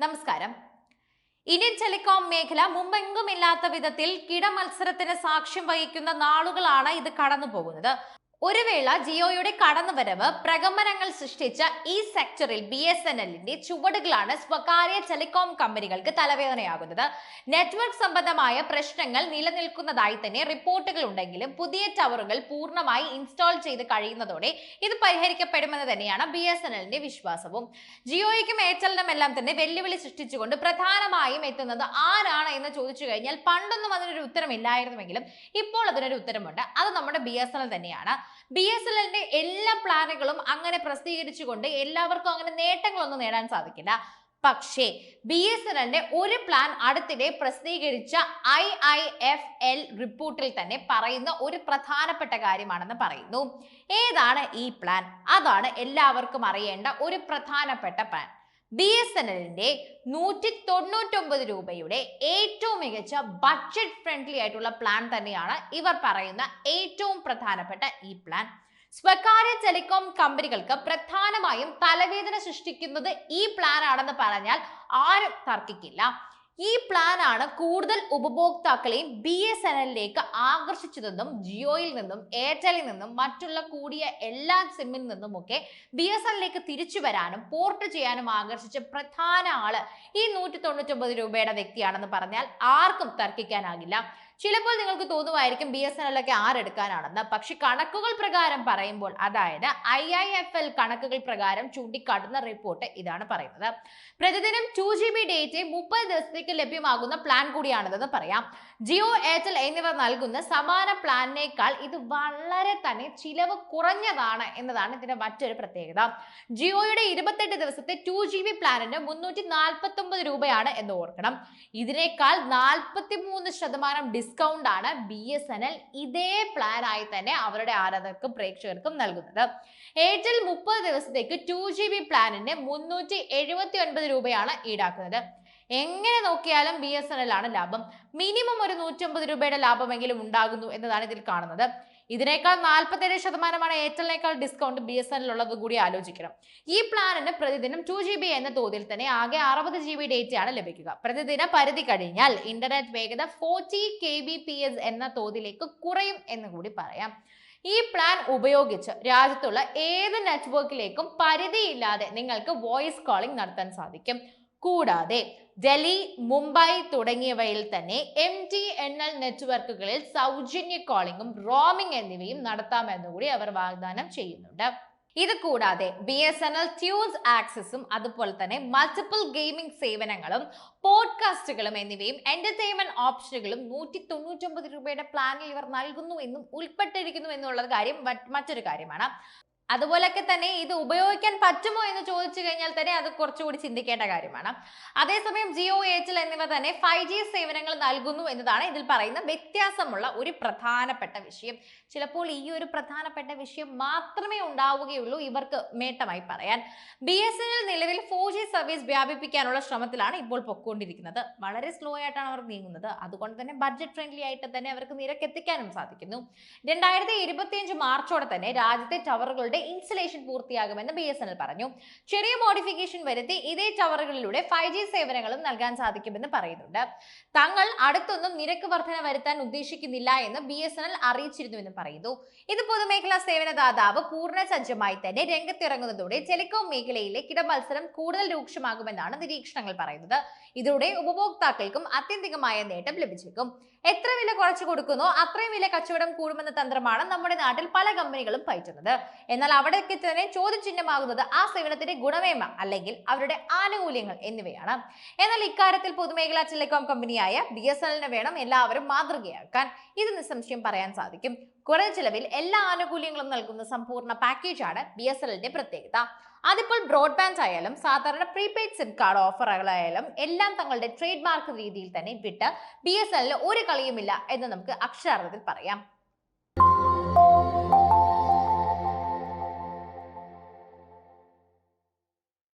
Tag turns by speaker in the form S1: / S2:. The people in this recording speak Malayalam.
S1: നമസ്കാരം. ഇന്ത്യൻ ടെലികോം മേഖല മുമ്പെങ്കുമില്ലാത്ത വിധത്തിൽ കിടമത്സരത്തിന് സാക്ഷ്യം വഹിക്കുന്ന നാളുകളാണ് ഇത് കടന്നു പോകുന്നത് ഒരു വേള ജിയോയുടെ കടന്നുവരവ് പ്രകമ്പനങ്ങൾ സൃഷ്ടിച്ച ഈ സെക്ടറിൽ ബി എസ് എൻ എല്ലിന്റെ ചുവടുകളാണ് സ്വകാര്യ ടെലികോം കമ്പനികൾക്ക് തലവേദനയാകുന്നത്. നെറ്റ്വർക്ക് സംബന്ധമായ പ്രശ്നങ്ങൾ നിലനിൽക്കുന്നതായി തന്നെ റിപ്പോർട്ടുകൾ ഉണ്ടെങ്കിലും പുതിയ ടവറുകൾ പൂർണമായി ഇൻസ്റ്റാൾ ചെയ്ത് കഴിയുന്നതോടെ ഇത് പരിഹരിക്കപ്പെടുമെന്ന് തന്നെയാണ് ബി എസ് എൻ എല്ലിന്റെ വിശ്വാസവും. ജിയോയ്ക്കും എയർടെലിനും എല്ലാം തന്നെ വെല്ലുവിളി സൃഷ്ടിച്ചുകൊണ്ട് പ്രധാനമായും എത്തുന്നത് ആരാണ് എന്ന് ചോദിച്ചു കഴിഞ്ഞാൽ പണ്ടൊന്നും അതിനൊരു ഉത്തരമില്ലായിരുന്നുവെങ്കിലും ഇപ്പോൾ അതിനൊരു ഉത്തരമുണ്ട്. അത് നമ്മുടെ ബി എസ് എൻ എൽ തന്നെയാണ്. ബി എസ് എൽ എല്ലിന്റെ എല്ലാ പ്ലാനുകളും അങ്ങനെ പ്രസിദ്ധീകരിച്ചുകൊണ്ട് എല്ലാവർക്കും അങ്ങനെ നേട്ടങ്ങളൊന്നും നേടാൻ സാധിക്കില്ല. പക്ഷേ ബി എസ് എൻ എല്ലിന്റെ ഒരു പ്ലാൻ അടുത്തിടെ പ്രസിദ്ധീകരിച്ച ഐ ഐ എഫ് എൽ റിപ്പോർട്ടിൽ തന്നെ പറയുന്ന ഒരു പ്രധാനപ്പെട്ട കാര്യമാണെന്ന് പറയുന്നു. ഏതാണ് ഈ പ്ലാൻ? അതാണ് എല്ലാവർക്കും അറിയേണ്ട ഒരു പ്രധാനപ്പെട്ട പ്ലാൻ. ബി എസ് എൻ എല്ലിന്റെ നൂറ്റി തൊണ്ണൂറ്റൊമ്പത് രൂപയുടെ ഏറ്റവും മികച്ച ബഡ്ജറ്റ് ഫ്രണ്ട്ലി ആയിട്ടുള്ള പ്ലാൻ തന്നെയാണ് ഇവർ പറയുന്ന ഏറ്റവും പ്രധാനപ്പെട്ട ഈ പ്ലാൻ സ്വകാര്യ ടെലികോം കമ്പനികൾക്ക് പ്രധാനമായും തലവേദന സൃഷ്ടിക്കുന്നത് ഈ പ്ലാൻ ആണെന്ന് പറഞ്ഞാൽ ആരും തർക്കിക്കില്ല. ഈ പ്ലാൻ ആണ് കൂടുതൽ ഉപഭോക്താക്കളെയും ബി എസ് എൻ എല്ലിലേക്ക് ആകർഷിച്ചതെന്നും ജിയോയിൽ നിന്നും എയർടെലിൽ നിന്നും മറ്റുള്ള കൂടിയ എല്ലാ സിമ്മിൽ നിന്നുമൊക്കെ ബി എസ് എല്ലിലേക്ക് തിരിച്ചു വരാനും പോർട്ട് ചെയ്യാനും ആകർഷിച്ച പ്രധാന ആൾ ഈ നൂറ്റി തൊണ്ണൂറ്റൊമ്പത് രൂപയുടെ വ്യക്തിയാണെന്ന് പറഞ്ഞാൽ ആർക്കും തർക്കിക്കാനാകില്ല. ചിലപ്പോൾ നിങ്ങൾക്ക് തോന്നുമായിരിക്കും ബി എസ് എൻ എൽ ഒക്കെ ആരെടുക്കാനാണെന്ന് പക്ഷെ കണക്കുകൾ പ്രകാരം പറയുമ്പോൾ അതായത് ഐ ഐ എഫ് എൽ കണക്കുകൾ പ്രകാരം ചൂണ്ടിക്കാട്ടുന്ന റിപ്പോർട്ട് ഇതാണ് പറയുന്നത്. പ്രതിദിനം ടു ജി ബി ഡേറ്റ് മുപ്പത് ദിവസത്തേക്ക് ലഭ്യമാകുന്ന പ്ലാൻ കൂടിയാണിതെന്ന് പറയാം. ജിയോ എയർടെൽ എന്നിവ നൽകുന്ന സമാന പ്ലാനിനേക്കാൾ ഇത് വളരെ തന്നെ ചിലവ് കുറഞ്ഞതാണ് എന്നതാണ് ഇതിന്റെ മറ്റൊരു പ്രത്യേകത. ജിയോയുടെ ഇരുപത്തെട്ട് ദിവസത്തെ ടു ജി ബി പ്ലാനിന് മുന്നൂറ്റി നാൽപ്പത്തി ഒമ്പത് രൂപയാണ് എന്ന് ഓർക്കണം. ഇതിനേക്കാൾ നാൽപ്പത്തി മൂന്ന് ശതമാനം ഡിസ്കൗണ്ട് ആണ് ബി എസ് എൻ എൽ ഇതേ പ്ലാൻ ആയി തന്നെ അവരുടെ ആരാധകർക്കും പ്രേക്ഷകർക്കും നൽകുന്നത്. എയർടെൽ മുപ്പത് ദിവസത്തേക്ക് ടു ജി ബി പ്ലാനിന് മുന്നൂറ്റി എഴുപത്തി ഒൻപത് രൂപയാണ് ഈടാക്കുന്നത്. എങ്ങനെ നോക്കിയാലും ബി എസ് എൻ എൽ ആണ് ലാഭം. മിനിമം ഒരു നൂറ്റമ്പത് രൂപയുടെ ലാഭമെങ്കിലും ഉണ്ടാകുന്നു എന്നതാണ് ഇതിൽ കാണുന്നത്. ഇതിനേക്കാൾ നാൽപ്പത്തേഴ് ശതമാനമാണ് എയർടെലിനേക്കാൾ ഡിസ്കൗണ്ട് ബി എസ് ഉള്ളത് കൂടി ആലോചിക്കണം. ഈ പ്ലാനിന് പ്രതിദിനം ടു ജി ബി എന്ന തോതിൽ തന്നെ ആകെ അറുപത് ജി ബി ഡേറ്റയാണ് ലഭിക്കുക. പ്രതിദിന പരിധി കഴിഞ്ഞാൽ ഇന്റർനെറ്റ് വേഗത forty K B P S എന്ന തോതിലേക്ക് കുറയും എന്ന് കൂടി പറയാം. ഈ പ്ലാൻ ഉപയോഗിച്ച് രാജ്യത്തുള്ള ഏത് നെറ്റ്വർക്കിലേക്കും പരിധിയില്ലാതെ നിങ്ങൾക്ക് വോയിസ് കോളിംഗ് നടത്താൻ സാധിക്കും. കൂടാതെ ഡൽഹി മുംബൈ തുടങ്ങിയവയിൽ തന്നെ എം ടി എൻ എൽ നെറ്റ്വർക്കുകളിൽ സൗജന്യ കോളിംഗും റോമിംഗ് എന്നിവയും നടത്താമെന്നുകൂടി അവർ വാഗ്ദാനം ചെയ്യുന്നുണ്ട്. ഇത് കൂടാതെ B S N L tunes ആക്സസും അതുപോലെ തന്നെ മൾട്ടിപ്പിൾ ഗെയിമിംഗ് സേവനങ്ങളും പോഡ്കാസ്റ്റുകളും എന്നിവയും എന്റർടൈൻമെന്റ് ഓപ്ഷനുകളും നൂറ്റി തൊണ്ണൂറ്റൊമ്പത് രൂപയുടെ പ്ലാനിൽ ഇവർ നൽകുന്നു എന്നും ഉൾപ്പെട്ടിരിക്കുന്നു എന്നുള്ളത് കാര്യം മറ്റ് മറ്റൊരു കാര്യമാണ്. അതുപോലൊക്കെ തന്നെ ഇത് ഉപയോഗിക്കാൻ പറ്റുമോ എന്ന് ചോദിച്ചു കഴിഞ്ഞാൽ തന്നെ അത് കുറച്ചുകൂടി ചിന്തിക്കേണ്ട കാര്യമാണ്. അതേസമയം ജിയോ എയർടെൽ എന്നിവ തന്നെ ഫൈവ് ജി സേവനങ്ങൾ നൽകുന്നു എന്നതാണ് ഇതിൽ പറയുന്ന വ്യത്യാസമുള്ള ഒരു പ്രധാനപ്പെട്ട വിഷയം. ചിലപ്പോൾ ഈ ഒരു പ്രധാനപ്പെട്ട വിഷയം മാത്രമേ ഉണ്ടാവുകയുള്ളൂ ഇവർക്ക് മേട്ടമായി പറയാൻ. ബി എസ് എൻ എൽ നിലവിൽ ഫോർ ജി സർവീസ് വ്യാപിപ്പിക്കാനുള്ള ശ്രമത്തിലാണ് ഇപ്പോൾ പൊക്കോണ്ടിരിക്കുന്നത്. വളരെ സ്ലോ ആയിട്ടാണ് അവർ നീങ്ങുന്നത്. അതുകൊണ്ട് തന്നെ ബഡ്ജറ്റ് ഫ്രണ്ട്ലി ആയിട്ട് തന്നെ അവർക്ക് നിരക്കെത്തിക്കാനും സാധിക്കുന്നു. രണ്ടായിരത്തി ഇരുപത്തിയഞ്ച് മാർച്ചോടെ തന്നെ രാജ്യത്തെ ടവറുകളുടെ ഇൻസ്റ്റലേഷൻ പൂർത്തിയാകുമെന്ന് ബി എസ് എൻ എൽ പറഞ്ഞു. ചെറിയ മോഡിഫിക്കേഷൻ വരുത്തി ഇതേ ടവറുകളിലൂടെ ഫൈവ് ജി സേവനങ്ങളും നൽകാൻ സാധിക്കുമെന്ന് പറയുന്നുണ്ട്. തങ്ങൾ അടുത്തൊന്നും നിരക്ക് വർധന വരുത്താൻ ഉദ്ദേശിക്കുന്നില്ല എന്ന് ബി എസ് എൻ എൽ അറിയിച്ചിരുന്നുവെന്ന് പറയുന്നു. ഇത് പൊതുമേഖലാ സേവന ദാതാവ് പൂർണ സജ്ജമായി തന്നെ രംഗത്തിറങ്ങുന്നതോടെ ടെലികോം മേഖലയിലെ കിടമത്സരം കൂടുതൽ രൂക്ഷമാകുമെന്നാണ് നിരീക്ഷണങ്ങൾ പറയുന്നത്. ഇതിലൂടെ ഉപഭോക്താക്കൾക്കും ആത്യന്തികമായ നേട്ടം ലഭിച്ചേക്കും. എത്ര വില കുറച്ചു കൊടുക്കുന്നോ അത്രയും വില കച്ചവടം കൂടുമെന്ന തന്ത്രമാണ് നമ്മുടെ നാട്ടിൽ പല കമ്പനികളും പയറ്റുന്നത്. എന്നാൽ അവിടേക്ക് തന്നെ ചോദ്യചിഹ്നമാകുന്നത് ആ സേവനത്തിന്റെ ഗുണമേന്മ അല്ലെങ്കിൽ അവരുടെ ആനുകൂല്യങ്ങൾ എന്നിവയാണ്. എന്നാൽ ഇക്കാര്യത്തിൽ പൊതുമേഖലാ ടെലികോം കമ്പനിയായ ബി എസ് വേണം എല്ലാവരും മാതൃകയാക്കാൻ. ഇത് നിസ്സംശയം പറയാൻ സാധിക്കും. കുറഞ്ഞ ചിലവിൽ എല്ലാ ആനുകൂല്യങ്ങളും നൽകുന്ന സമ്പൂർണ പാക്കേജാണ് ബി എസ് എല്ലിന്റെ പ്രത്യേകത. അതിപ്പോൾ ബ്രോഡ്ബാൻഡ് ആയാലും സാധാരണ പ്രീപെയ്ഡ് സിം കാർഡ് ഓഫറുകളായാലും എല്ലാം തങ്ങളുടെ ട്രേഡ് മാർക്ക് രീതിയിൽ തന്നെ വിട്ട് ബി എസ് എല്ലിന് ഒരു കളിയുമില്ല എന്ന് നമുക്ക് അക്ഷരാർത്ഥത്തിൽ പറയാം.